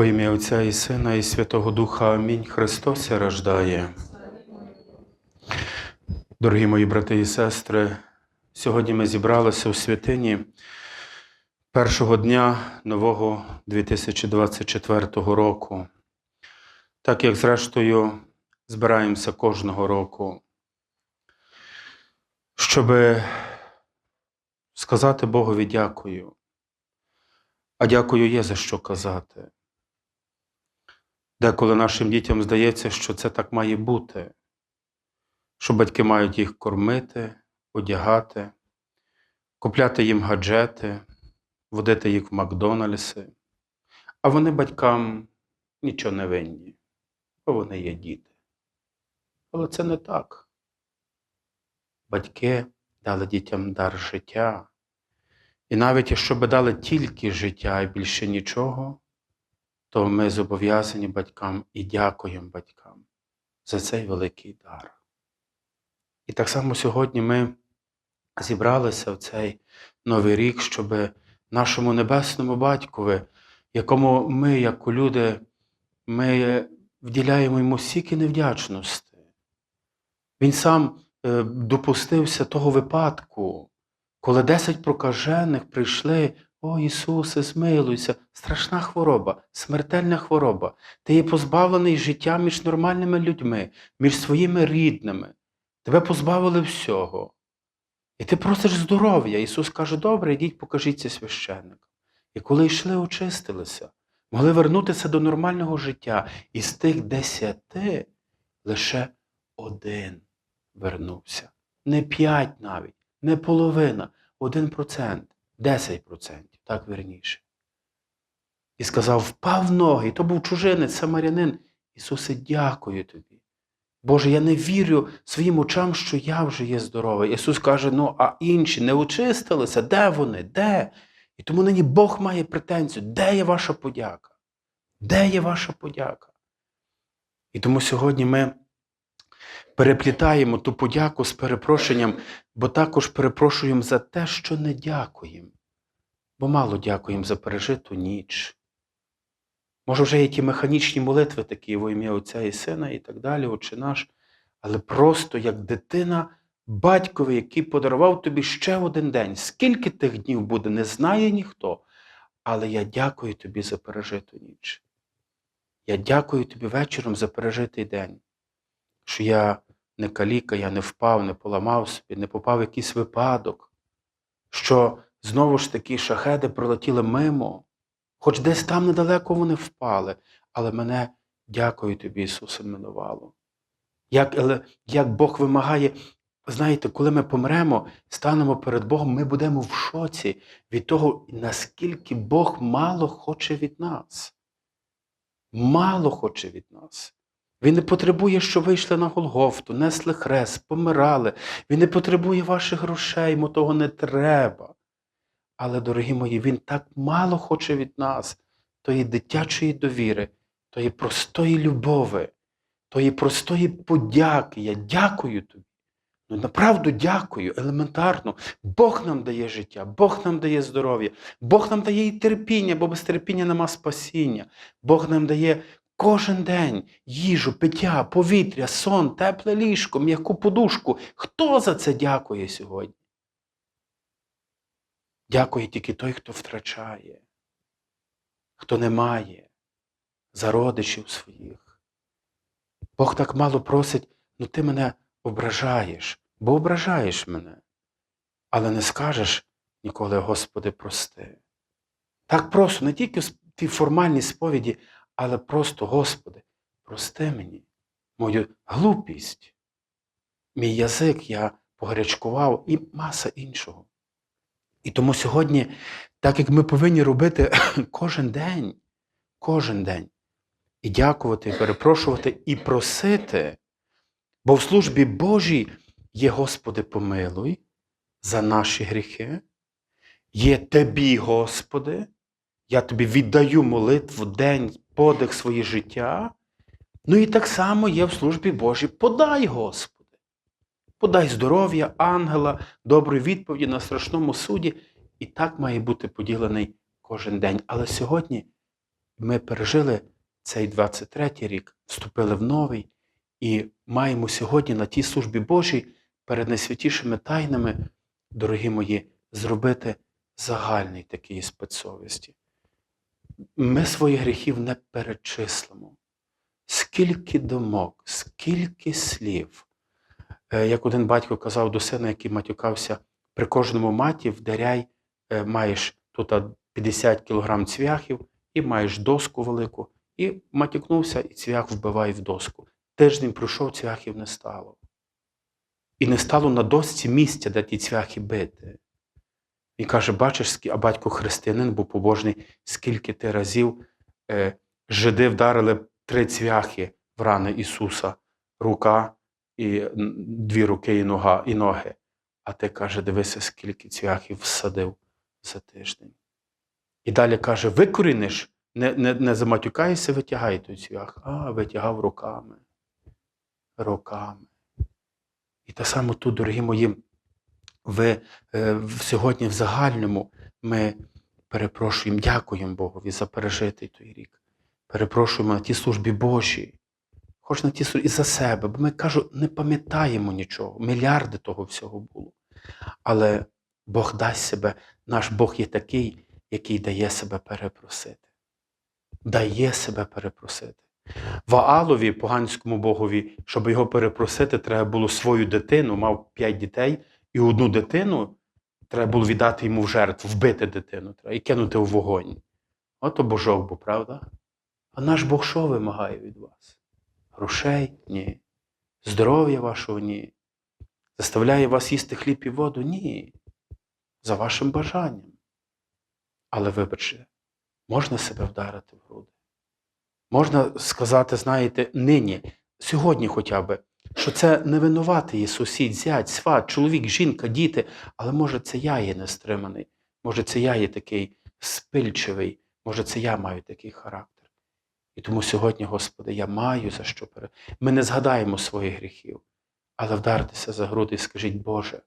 Во ім'я Отця і Сина, і Святого Духа. Амінь. Христос рождає. Дорогі мої брати і сестри, сьогодні ми зібралися у святині першого дня нового 2024 року. Так як, зрештою, збираємося кожного року, щоб сказати Богові дякую. А дякую є за що казати. Деколи нашим дітям здається, що це так має бути, що батьки мають їх кормити, одягати, купляти їм гаджети, водити їх в Макдональдси, а вони батькам нічого не винні, бо вони є діти. Але це не так. Батьки дали дітям дар життя. І навіть якщо би дали тільки життя і більше нічого, то ми зобов'язані батькам і дякуємо батькам за цей великий дар. І так само сьогодні ми зібралися в цей новий рік, щоб нашому небесному батькові, якому ми, як люди, ми вділяємо йому стільки невдячності. Він сам е, допустився того випадку, коли десять прокажених прийшли, о Ісусе, змилуйся, страшна хвороба, смертельна хвороба. Ти є позбавлений життя між нормальними людьми, між своїми рідними. Тебе позбавили всього. І ти просиш здоров'я. Ісус каже, добре, йдіть, покажіться священникам. І коли йшли, очистилися, могли вернутися до нормального життя. І з тих десяти лише один вернувся. Не п'ять навіть, не половина, один процент, десять процентів, так верніше. І сказав, впав ноги, то був чужинець, самарянин. Ісусе, дякую тобі. Боже, я не вірю своїм очам, що я вже є здоровий. Ісус каже: ну, а інші не очистилися? Де вони? Де? І тому нині Бог має претензію. Де є ваша подяка? Де є ваша подяка? І тому сьогодні ми переплітаємо ту подяку з перепрошенням, бо також перепрошуємо за те, що не дякуємо. Бо мало дякуємо за пережиту ніч. Може, вже є ті механічні молитви такі во ім'я Отця і Сина і так далі, Отче наш, але просто як дитина батькові, який подарував тобі ще один день. Скільки тих днів буде, не знає ніхто. Але я дякую тобі за пережиту ніч. Я дякую тобі вечором за пережитий день, що я не каліка, я не впав, не поламав собі, не попав в якийсь випадок, що знову ж таки шахеди пролетіли мимо. Хоч десь там недалеко вони впали, але мене, дякую тобі, Ісусе, минувало. Як, як Бог вимагає, знаєте, коли ми помремо, станемо перед Богом, ми будемо в шоці від того, наскільки Бог мало хоче від нас. Мало хоче від нас. Він не потребує, щоб вийшли на Голгофту, несли хрест, помирали. Він не потребує ваших грошей, йому того не треба. Але, дорогі мої, він так мало хоче від нас, тої дитячої довіри, тої простої любови, тої простої подяки. Я дякую тобі. Ну, направду дякую, елементарно. Бог нам дає життя, Бог нам дає здоров'я, Бог нам дає і терпіння, бо без терпіння нема спасіння. Бог нам дає кожен день їжу, пиття, повітря, сон, тепле ліжко, м'яку подушку. Хто за це дякує сьогодні? Дякує тільки той, хто втрачає, хто не має за родичів своїх. Бог так мало просить, ну ти мене ображаєш, бо ображаєш мене, але не скажеш ніколи, Господи, прости. Так просто, не тільки в тій формальній сповіді, але просто, Господи, прости мені мою глупість, мій язик я погарячкував і маса іншого. І тому сьогодні, так як ми повинні робити кожен день, кожен день, і дякувати, і перепрошувати, і просити, бо в службі Божій є, Господи, помилуй за наші гріхи, є Тобі, Господи, я тобі віддаю молитву день, подих своє життя. Ну і так само є в службі Божій. Подай, Господи. Подай здоров'я, ангела, доброї відповіді на страшному суді. І так має бути поділений кожен день. Але сьогодні Ми пережили цей 23-й рік, вступили в новий і маємо сьогодні на тій службі Божій перед найсвятішими тайнами, дорогі мої, зробити загальний такий спецсовісті. Ми своїх гріхів не перечислимо. Скільки думок, скільки слів. Е, Як один батько казав до сина, який матюкався, при кожному маті вдаряй, е, маєш тут 50 кг цвяхів і маєш доску велику, і матюкнувся, і цвях вбиває в доску. Тиждень пройшов, цвяхів не стало. І не стало на досці місця, де ті цвяхи бити. Він каже: бачиш, а батько християнин був побожний, скільки ти разів е, жиди вдарили три цвяхи в рани Ісуса, рука і дві руки і, нога, і ноги. А ти каже, дивися, скільки цвяхів всадив за тиждень. І далі каже: викоріниш, не, не, не заматюкайся, витягай той цвях. А, витягав руками. Руками. І те саме тут, дорогі мої, ви е, сьогодні в загальному ми перепрошуємо, дякуємо Богові за пережитий той рік. Перепрошуємо на тій службі Божій. Хоч на ті службі і за себе, бо ми кажу, не пам'ятаємо нічого. Мільярди того всього було. Але Бог дасть себе, наш Бог є такий, який дає себе перепросити. Дає себе перепросити. Ваалові, поганському богові, щоб його перепросити, треба було свою дитину, мав п'ять дітей, і одну дитину треба було віддати йому в жертву, вбити дитину треба, і кинути в вогонь. Ото божок був, правда? А наш Бог що вимагає від вас? Грошей? Ні. Здоров'я вашого ні. Заставляє вас їсти хліб і воду? Ні. За вашим бажанням. Але вибачте, можна себе вдарити в груди. Можна сказати, знаєте, нині, сьогодні хоча б, що це не винуватий є сусід, зять, сват, чоловік, жінка, діти, але може це я є нестриманий, може це я є такий спильчивий, може це я маю такий характер. І тому сьогодні, Господи, я маю за що пере. Ми не згадаємо своїх гріхів, але вдартеся за груди і скажіть, Боже,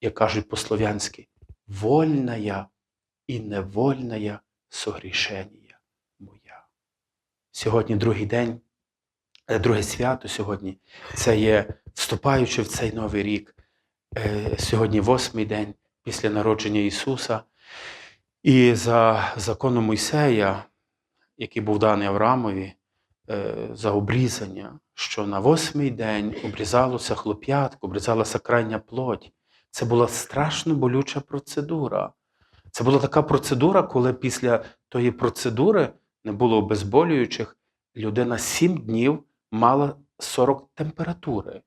як кажуть по-слов'янськи, вольна я і невольна я согрішення моя. Сьогодні другий день, друге свято сьогодні, це є вступаючи в цей новий рік. Е, Сьогодні восьмий день після народження Ісуса. І за законом Мойсея, який був даний Авраамові, е, за обрізання, що на восьмий день обрізалося хлоп'ятко, обрізалася крайня плоть. Це була страшно болюча процедура. Це була така процедура, коли після тої процедури не було обезболюючих, людина сім днів мала 40 температури.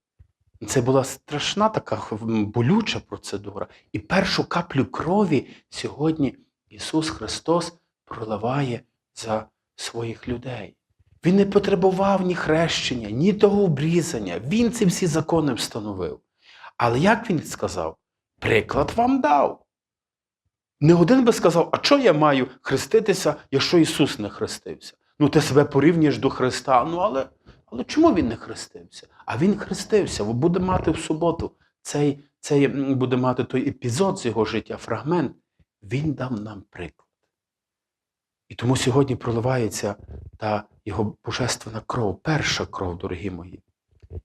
Це була страшна така болюча процедура. І першу каплю крові сьогодні Ісус Христос проливає за своїх людей. Він не потребував ні хрещення, ні того обрізання. Він ці всі закони встановив. Але як він сказав? Приклад вам дав. Не один би сказав, а що я маю хреститися, якщо Ісус не хрестився? Ну, ти себе порівнюєш до Христа. Ну, але, але чому він не хрестився? А він хрестився, бо буде мати в суботу цей, цей буде мати той епізод з його життя, фрагмент. Він дав нам приклад. І тому сьогодні проливається та його божественна кров, перша кров, дорогі мої.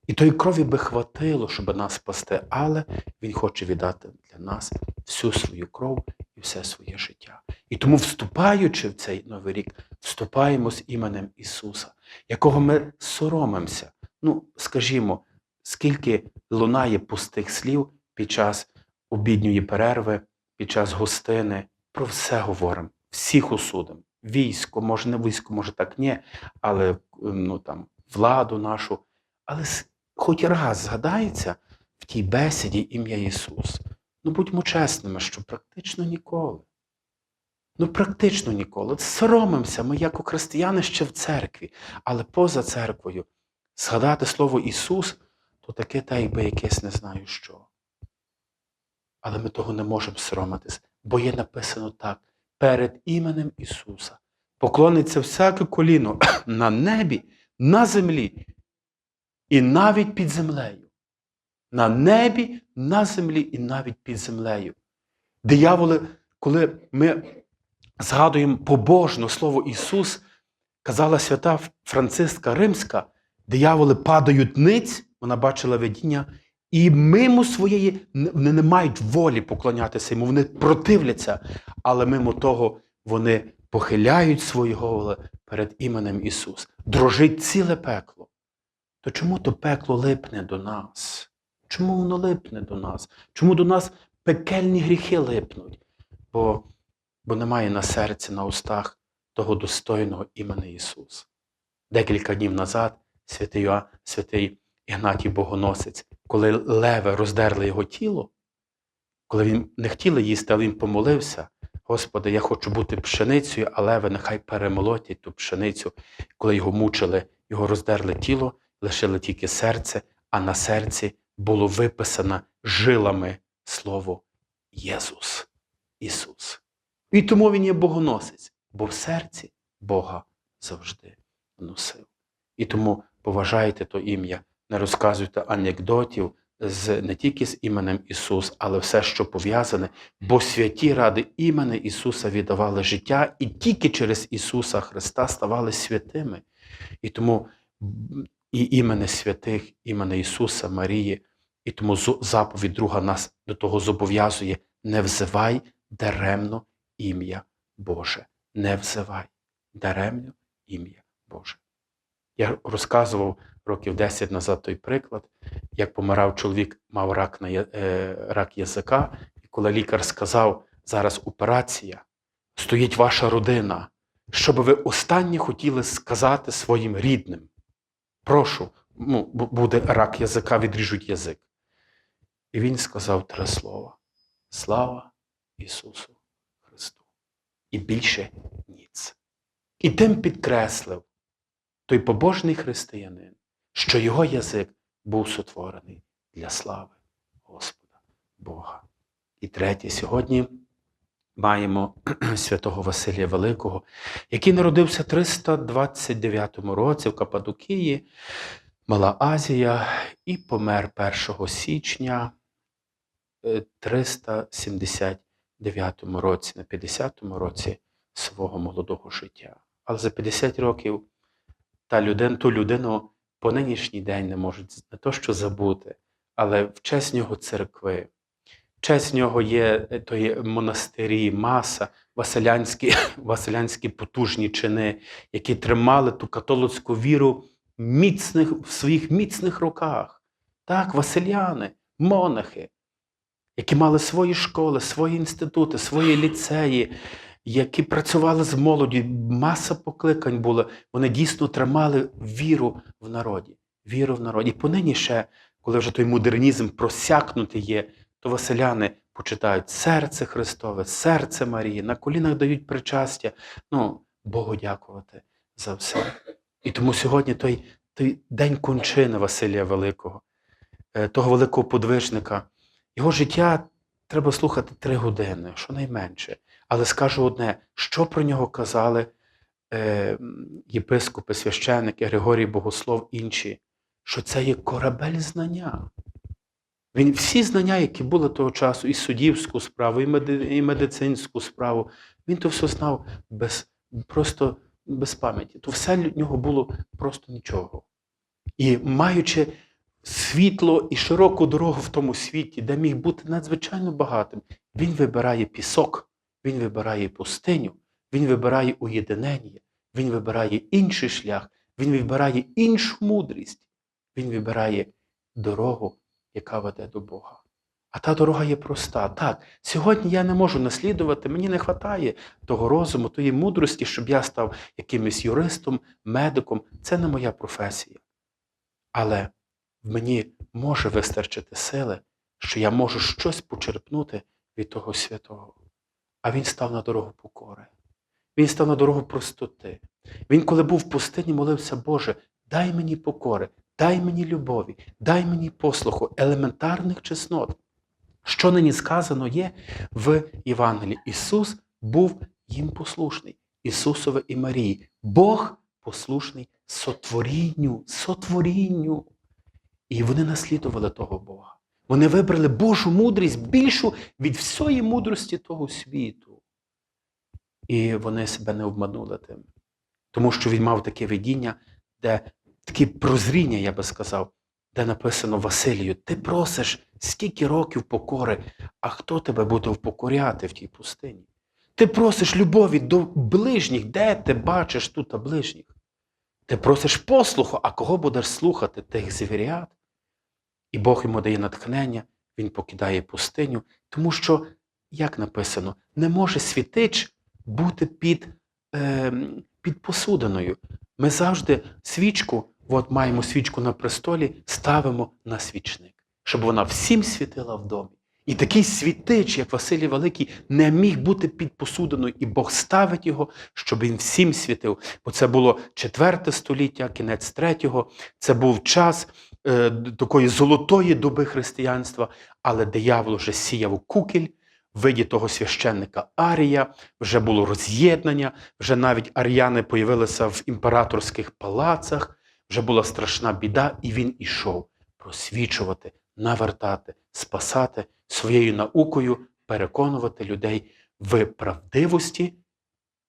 І тої крові би хватило, щоб нас спасти, але Він хоче віддати для нас всю свою кров і все своє життя. І тому, вступаючи в цей новий рік, вступаємо з іменем Ісуса, якого ми соромимося. Ну, скажімо, скільки лунає пустих слів під час обідньої перерви, під час гостини, про все говоримо, всіх осудимо. Військо, може, не військо, може так ні, але ну, там, владу нашу. Але хоч раз згадається в тій бесіді ім'я Ісус. Ну будьмо чесними, що практично ніколи. Ну, практично ніколи. Соромимося ми, як у християни, ще в церкві, але поза церквою згадати слово Ісус, то таке та якби якесь не знаю що. Але ми того не можемо соромитись, бо є написано так: перед іменем Ісуса поклониться всяке коліно на небі, на землі і навіть під землею. На небі, на землі і навіть під землею. Дияволи, коли ми згадуємо побожно слово Ісус, казала свята Франциска Римська, дияволи падають ниць, вона бачила видіння, і мимо своєї вони не мають волі поклонятися йому, вони противляться, але мимо того вони похиляють свої голови перед іменем Ісус. Дрожить ціле пекло. То чому то пекло липне до нас? Чому воно липне до нас? Чому до нас пекельні гріхи липнуть? Бо, бо немає на серці, на устах того достойного імені Ісус. Декілька днів назад святий, Йоа- святий Ігнатій Богоносець, коли леви роздерли його тіло, коли він не хотіли їсти, але він помолився, Господи, я хочу бути пшеницею, а леви нехай перемолотять ту пшеницю. Коли його мучили, його роздерли тіло, лишили тільки серце, а на серці було виписано жилами слово Єсус, Ісус. І тому він є богоносець, бо в серці Бога завжди носив. І тому поважайте то ім'я, не розказуйте анекдотів з, не тільки з іменем Ісус, але все, що пов'язане, бо святі ради імені Ісуса віддавали життя і тільки через Ісуса Христа ставали святими. І тому і імени святих, імени Ісуса, Марії, і тому заповідь друга нас до того зобов'язує: не взивай даремно ім'я Боже. Не взивай даремно ім'я Боже. Я розказував років 10 назад той приклад, як помирав чоловік, мав рак, на, е, рак язика, і коли лікар сказав, зараз операція, стоїть ваша родина, що би ви останнє хотіли сказати своїм рідним. Прошу, ну, буде рак язика, відріжуть язик. І він сказав три слова: Слава Ісусу! і більше ніц. І тим підкреслив той побожний християнин, що його язик був сотворений для слави Господа Бога. І третє, сьогодні маємо святого Василія Великого, який народився в 329 році в Кападукії, Мала Азія, і помер 1 січня е, 370. 59-му році, на 50-му році свого молодого життя. Але за 50 років та людина, ту людину по нинішній день не можуть не то що забути, але в честь нього церкви, в честь нього є е, той монастирі, маса, василянські, василянські потужні чини, які тримали ту католицьку віру міцних, в своїх міцних руках. Так, василяни, монахи які мали свої школи, свої інститути, свої ліцеї, які працювали з молоді, маса покликань було. Вони дійсно тримали віру в народі. Віру в народі. І понині ще, коли вже той модернізм просякнутий є, то василяни почитають серце Христове, серце Марії, на колінах дають причастя. Ну, Богу дякувати за все. І тому сьогодні той, той день кончини Василія Великого, е, того великого подвижника, його життя треба слухати три години, щонайменше. Але скажу одне, що про нього казали е, єпископи, священники, Григорій Богослов, інші, що це є корабель знання. Він всі знання, які були того часу, і суддівську справу, і, меди, і медицинську справу, він то все знав без, просто без пам'яті. То все для нього було просто нічого. І маючи світло і широку дорогу в тому світі, де міг бути надзвичайно багатим, він вибирає пісок, він вибирає пустиню, він вибирає уєдинення, він вибирає інший шлях, він вибирає іншу мудрість, він вибирає дорогу, яка веде до Бога. А та дорога є проста. Так, сьогодні я не можу наслідувати, мені не вистачає того розуму, тої мудрості, щоб я став якимось юристом, медиком. Це не моя професія. Але в мені може вистачити сили, що я можу щось почерпнути від того святого. А він став на дорогу покори. Він став на дорогу простоти. Він, коли був в пустині, молився, Боже, дай мені покори, дай мені любові, дай мені послуху елементарних чеснот. Що нині сказано є в Євангелії. Ісус був їм послушний, Ісусове і Марії. Бог послушний сотворінню, сотворінню. І вони наслідували того Бога. Вони вибрали Божу мудрість більшу від всієї мудрості того світу. І вони себе не обманули тим. Тому що він мав таке видіння, де таке прозріння, я би сказав, де написано Василію, ти просиш скільки років покори, а хто тебе буде впокоряти в тій пустині? Ти просиш любові до ближніх, де ти бачиш тут ближніх? Ти просиш послуху, а кого будеш слухати? Тих звірят? І Бог йому дає натхнення, він покидає пустиню, тому що, як написано, не може світич бути під, е, під посудиною. Ми завжди свічку, от маємо свічку на престолі, ставимо на свічник, щоб вона всім світила в домі. І такий світич, як Василій Великий, не міг бути під посудиною, і Бог ставить його, щоб він всім світив. Бо це було четверте століття, кінець третього. Це був час такої золотої доби християнства, але диявол вже сіяв у кукіль. В виді того священника Арія, вже було роз'єднання, вже навіть ар'яни появилися в імператорських палацах, вже була страшна біда, і він ішов просвічувати, навертати, спасати своєю наукою, переконувати людей в правдивості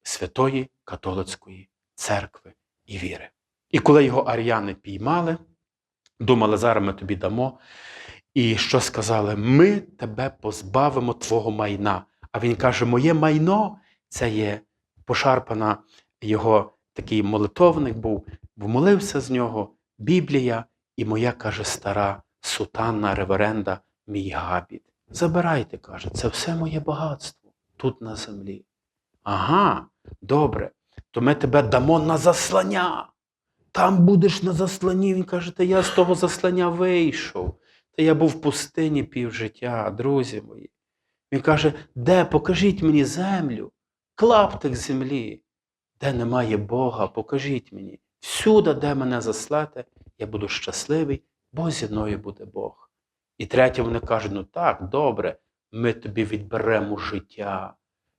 Святої Католицької церкви і віри. І коли його ар'яни піймали, думали, зараз ми тобі дамо. І що сказали? Ми тебе позбавимо твого майна. А він каже: Моє майно це є пошарпана його такий молитовник був, молився з нього, Біблія, і моя каже стара сутанна реверенда, мій габіт. Забирайте, каже, це все моє багатство тут на землі. Ага, добре, то ми тебе дамо на заслання. Там будеш на засланні. Він каже, та я з того заслання вийшов. Та я був в пустині півжиття, друзі мої. Він каже, де покажіть мені землю, клаптик землі, де немає Бога, покажіть мені. Всюди, де мене заслете, я буду щасливий, бо зі мною буде Бог. І третє, вони кажуть, ну так, добре, ми тобі відберемо життя.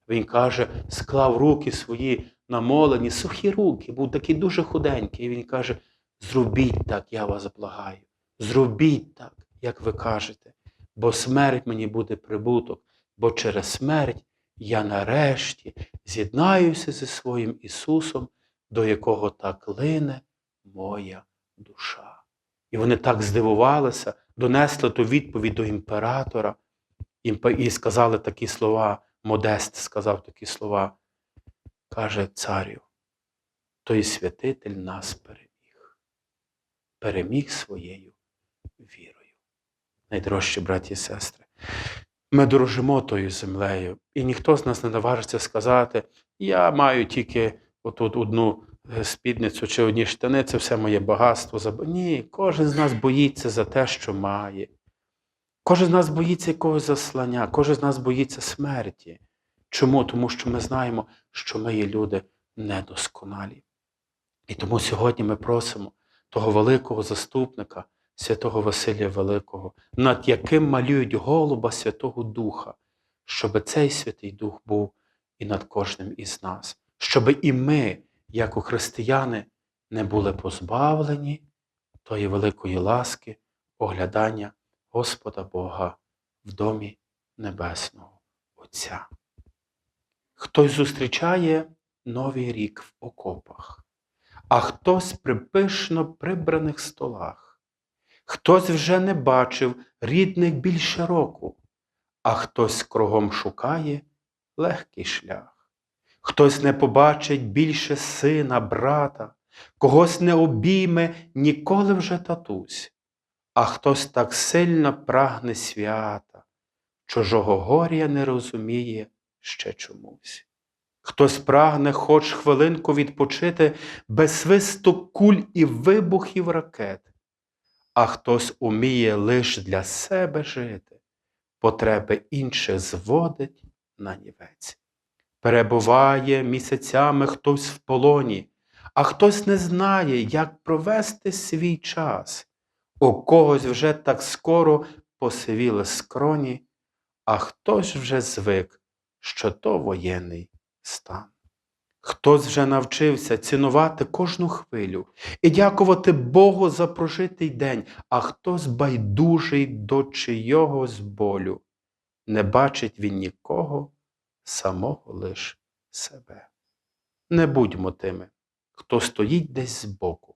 Він каже, склав руки свої намолені, сухі руки, був такий дуже худенький. І він каже: зробіть так, я вас благаю. Зробіть так, як ви кажете, бо смерть мені буде прибуток, бо через смерть я нарешті з'єднаюся зі своїм Ісусом, до якого так лине моя душа. І вони так здивувалися, донесли ту відповідь до імператора і сказали такі слова. Модест сказав такі слова. Каже царю, той святитель нас переміг, переміг своєю вірою. Найдорожчі браті і сестри, ми дорожимо тою землею, і ніхто з нас не наважиться сказати, я маю тільки отут одну спідницю чи одні штани, це все моє багатство. Ні, кожен з нас боїться за те, що має. Кожен з нас боїться якогось заслання, кожен з нас боїться смерті. Чому? Тому що ми знаємо, що ми є люди недосконалі. І тому сьогодні ми просимо того великого заступника, святого Василія Великого, над яким малюють голуба Святого Духа, щоб цей Святий Дух був і над кожним із нас, щоб і ми, як у християни, не були позбавлені тої великої ласки, оглядання. Господа Бога в домі Небесного Отця. Хтось зустрічає Новий рік в окопах, а хтось при пишно прибраних столах, хтось вже не бачив рідних більше року, а хтось кругом шукає легкий шлях, хтось не побачить більше сина, брата, когось не обійме ніколи вже татусь а хтось так сильно прагне свята, чужого горя не розуміє ще чомусь. Хтось прагне хоч хвилинку відпочити без свисту куль і вибухів ракет, а хтось уміє лиш для себе жити, потреби інших зводить на нівець. Перебуває місяцями хтось в полоні, а хтось не знає, як провести свій час. У когось вже так скоро посивіли скроні, а хтось вже звик, що то воєнний стан. Хтось вже навчився цінувати кожну хвилю і дякувати Богу за прожитий день, а хтось байдужий до чийогось болю. Не бачить він нікого, самого лиш себе. Не будьмо тими, хто стоїть десь збоку,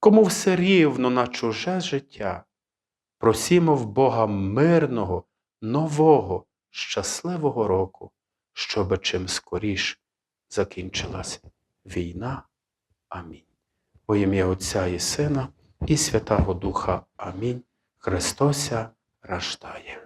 кому все рівно на чуже життя. Просімо в Бога мирного, нового, щасливого року, щоби чим скоріш закінчилась війна. Амінь. Во ім'я Отця і Сина і Святого Духа. Амінь. Христося рождає.